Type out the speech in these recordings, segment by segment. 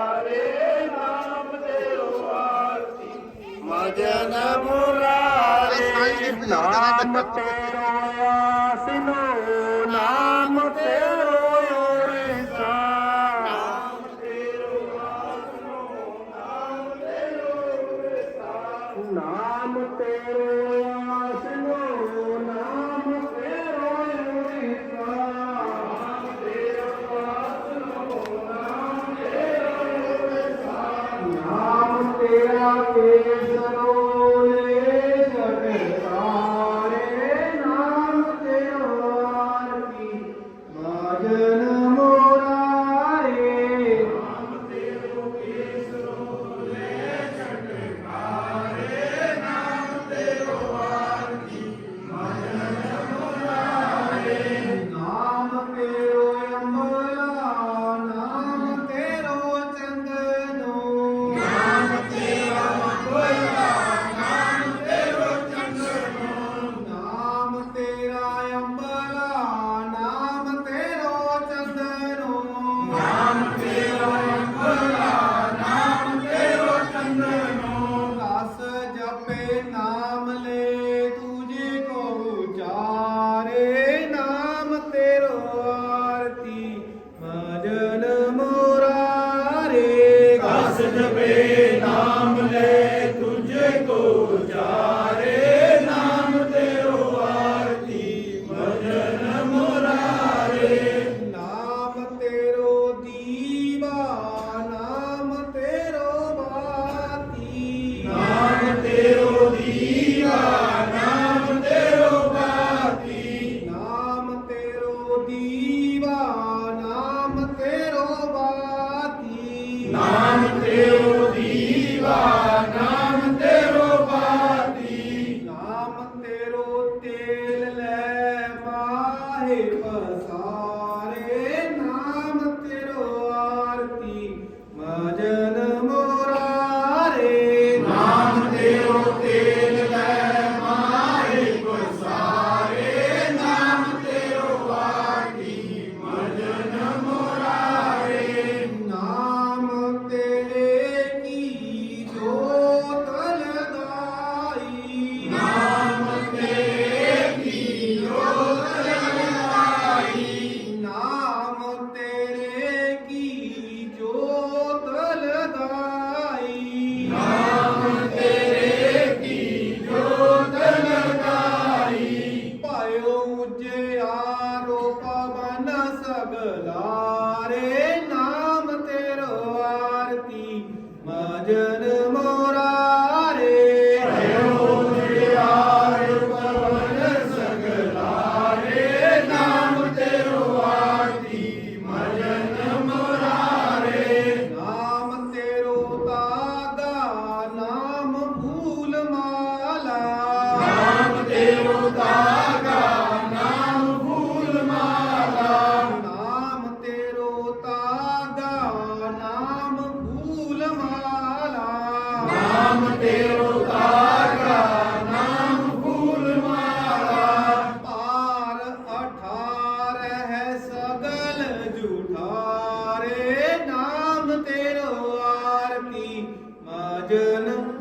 ਪਸਾਰੇ ਨਾਮ ਤੇਰੇ ਆਰਤੀ ਮਦਨ ਮੁਰਾਰੇ ਨਾਮ ਤੇਰੋ ਆਸਨੋ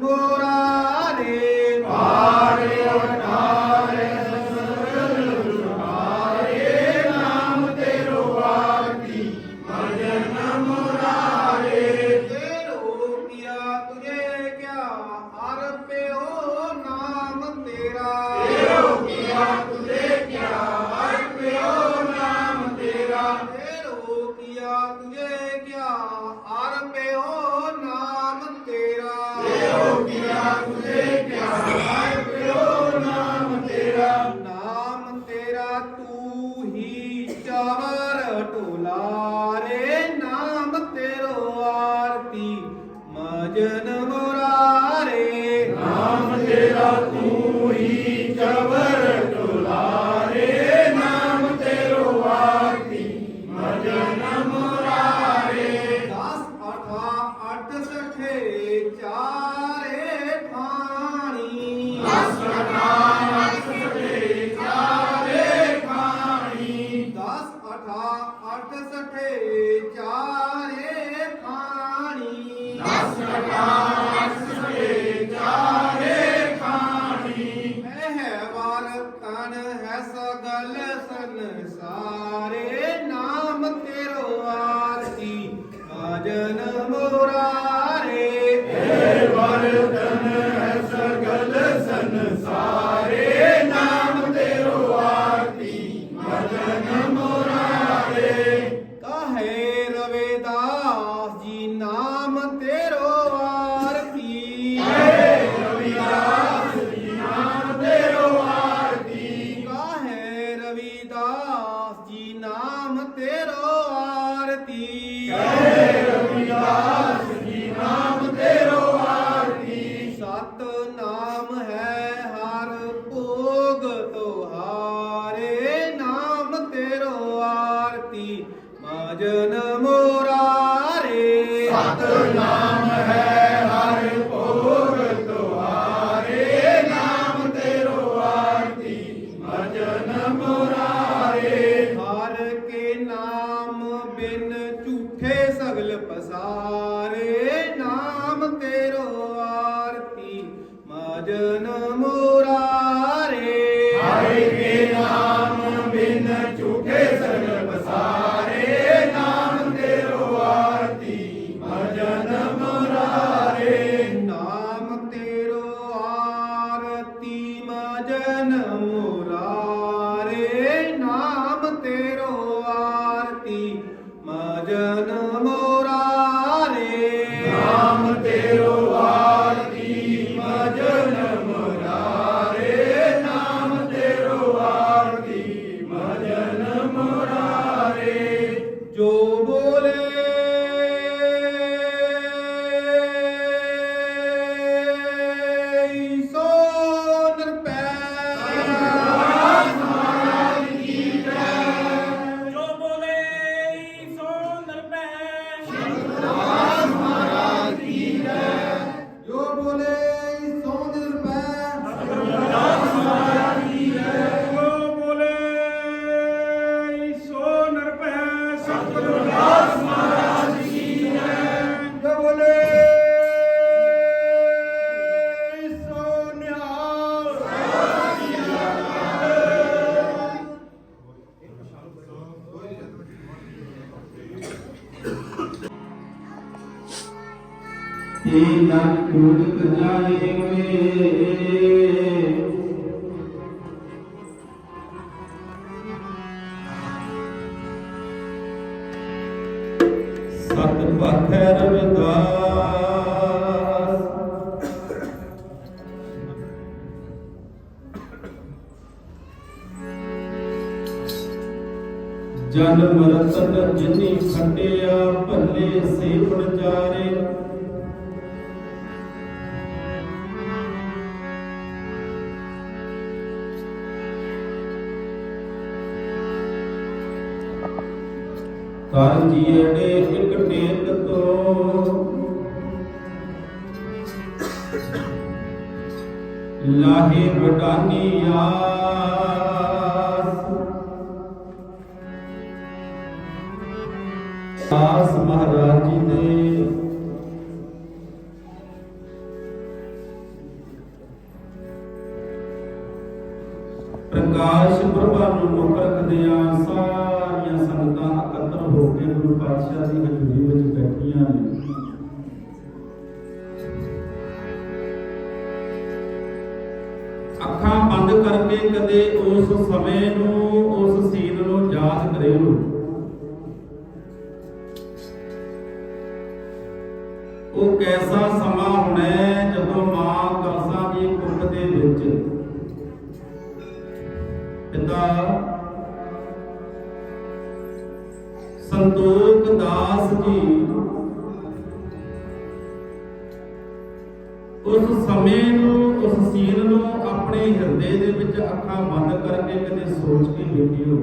corazón. ਭਜਨ ਮੁਰਾਰੇ। ਨਾਮ ਤੇਰਾ ती muralha. ਤੇਰਾ ਕੁੜਕ ਜਾਏਗੇ ਸਤ ਪਖੈ ਰਵਿਦਾਸ ਜਨਮ ਰਤਨ ਜਿਨੀ ਖਟਿਆ ਭੱਲੇ ਸੇ ਪਰਚਾਰੇ ਕਰ ਜੀੜੇ ਇਕ ਟੇਕ ਤੋ। ਲਾਹੇ ਵਡਾਨੀ ਆਸ। ਮਹਾਰਾਜ ਜੀ ਦੇ। ਪ੍ਰਕਾਸ਼ ਪ੍ਰਭਾ ਨੂੰ ਮੁੱਖ ਰੱਖਦਿਆਂ ਸਾਰੀਆਂ ਸੰਗਤਾਂ ਹੋ ਕੇ ਗੁਰੂ ਪਾਤਸ਼ਾਹ ਦੀ ਹਜ਼ੂਰੀ ਵਿੱਚ ਬੈਠੀਆਂ ਨੇ। ਅੱਖਾਂ ਬੰਦ ਕਰਕੇ ਕਦੇ ਉਸ ਸਮੇਂ ਨੂੰ, ਉਸ ਸੀਨ ਨੂੰ ਯਾਦ ਕਰਿਓ। ਉਹ ਕੈਸਾ ਸਮਾਂ ਹੋਣਾ ਜਦੋਂ ਮਾਂ ਕਲਸਾ ਦੀ ਕੁੰਡ ਦੇ ਵਿੱਚ ਪਿਤਾ ਸੰਤੋਖ ਦਾਸ ਜੀ ਉਸ ਸਮੇਂ ਨੂੰ, ਉਸ ਸੀਨ ਨੂੰ ਆਪਣੇ ਹਿਰਦੇ ਦੇ ਵਿੱਚ ਅੱਖਾਂ ਬੰਦ ਕਰਕੇ ਕਦੇ ਸੋਚ ਕੇ ਵੇਖਿਓ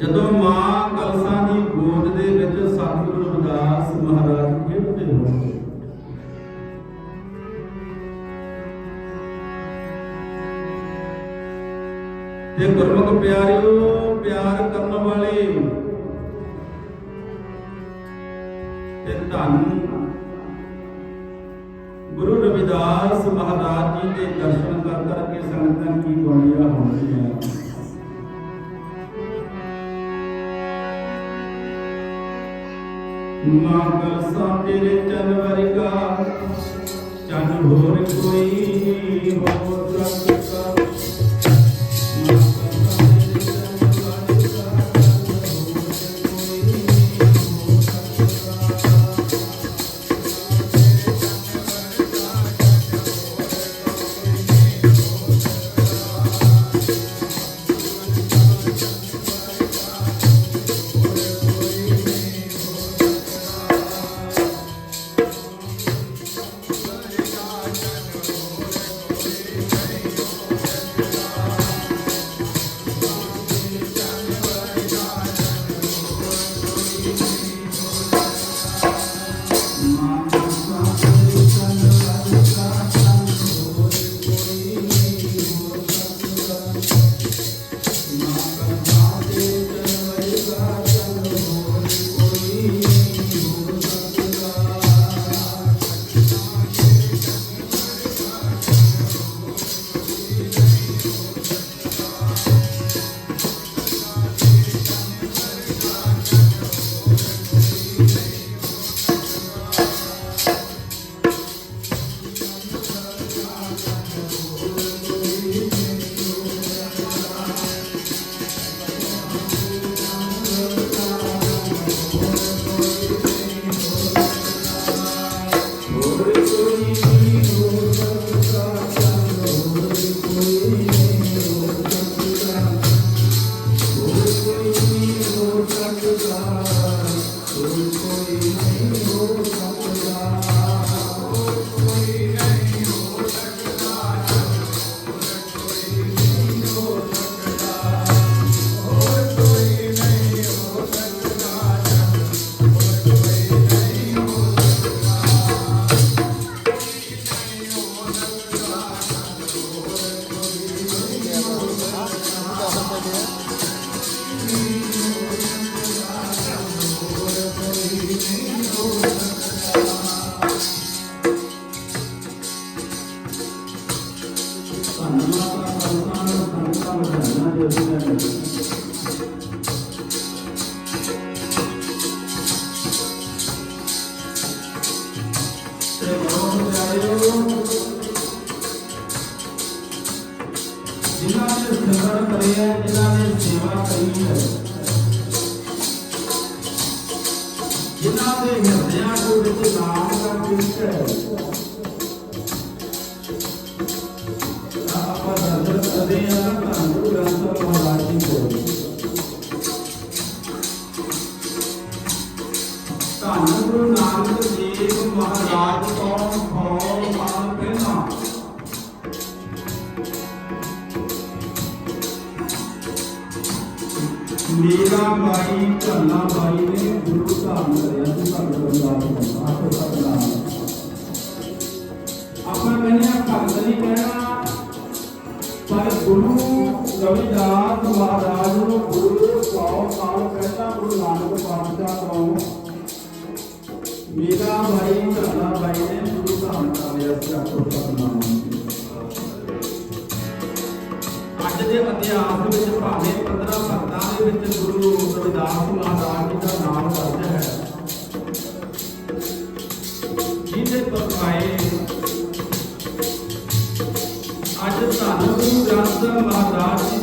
ਜਦੋਂ ਮਾਂ ਕਲਸਾਂ ਦੀ ਗੋਦ ਦੇ ਵਿੱਚ ਸਤਿਗੁਰੂ ਰਵਿਦਾਸ ਮਹਾਰਾਜ ਖੇਡਦੇ ਹੋਣ ਗੁਰਮੁਖ ਪਿਆਰਿਓ, ਪਿਆਰ ਕਰਨ ਵਾਲੇ। ਤੇ ਧੰਨ ਗੁਰੂ ਰਵਿਦਾਸ ਮਹਾਰਾਜ ਜੀ ਦੇ ਦਰਸ਼ਨ ਕਰ ਕਰਕੇ ਸੰਗਤਾਂ ਕੀ ਬਣੀਆਂ ਹੋਣਗੀਆਂ। ਮਾਗਲ ਸਾ ਤੇਰੇ ਚੰਨ ਵਰਗਾ, ਚੰਨ ਹੋਰ ਕੋਈ ਹੋਰ ਰੰਗ ਕਾ ਦੇਵ ਮਹਾਰਾਜ ਤੋਂ ਖੋਲ ਮਾਨ ਪਹਿਲਾਂ ਮੇਰਾ ਬਾਈ ਧੰਨਾ ਬਾਈ ਨੇ ਗੁਰੂ ਧਾਰਨ ਕਰਿਆ ਸੀ ਭਗਤ ਰਵਿਦਾਸ ਦਾ ਆਪੇ ਸਤਨਾਮ ਆਪਾਂ ਕਹਿੰਦੇ ਆ ਭਗਤ ਨਹੀਂ ਕਹਿਣਾ, ਪਰ ਗੁਰੂ ਰਵਿਦਾਸ ਮਹਾਰਾਜ ਨੂੰ ਗੁਰੂ ਸੌ ਸਾਲ ਪਹਿਲਾਂ ਗੁਰੂ ਨਾਨਕ ਪਾਤਸ਼ਾਹ ਤੋਂ ਮੇਰਾ ਬਾਈ ਧੰਨਾ ਬਾਈ ਨੇ ਗੁਰੂ ਧਾਰਨ ਕਰਿਆ ਸੀ ਆਪੇ ਸਤਨਾਮ ਅੱਜ ਦੇ ਇਤਿਹਾਸ ਵਿੱਚ ਭਾਵੇਂ 15 ਭਗਤਾਂ ਦੇ ਵਿੱਚ ਗੁਰੂ ਰਵਿਦਾਸ ਮਹਾਰਾਜ ਜੀ ਦਾ ਨਾਮ ਦਰਜ ਹੈ, ਜਿਹਦੇ ਪਰਵਾਏ ਅੱਜ ਧੰਨ ਗੁਰੂ ਗ੍ਰੰਥ ਮਹਾਰਾਜ ਜੀ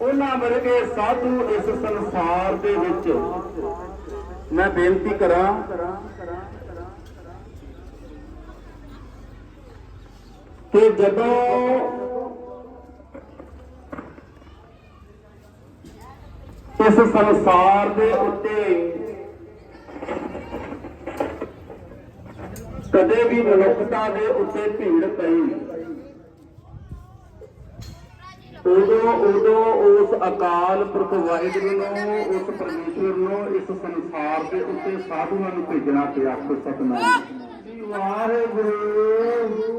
ਉਹਨਾਂ ਵਰਗੇ ਸਾਧੂ ਇਸ ਸੰਸਾਰ ਦੇ ਵਿੱਚ ਮੈਂ ਬੇਨਤੀ ਕਰਾਂ ਕਿ ਜਦੋਂ ਇਸ ਸੰਸਾਰ ਦੇ ਉੱਤੇ ਕਦੇ ਵੀ ਮਨੁੱਖਤਾ ਦੇ ਉੱਤੇ ਭੀੜ ਪਈ। ਉਦੋਂ ਉਦੋਂ ਉਸ ਅਕਾਲ ਪੁਰਖ ਵਾਹਿਗੁਰੂ ਨੂੰ, ਉਸ ਪਰਮੇਸ਼ਵਰ ਨੂੰ ਇਸ ਸੰਸਾਰ ਦੇ ਉੱਤੇ ਸਾਧੂਆਂ ਨੂੰ ਭੇਜਣਾ ਪਿਆ, ਆਖੋ ਸਤਨਾਮ। ਵਾਹਿਗੁਰੂ।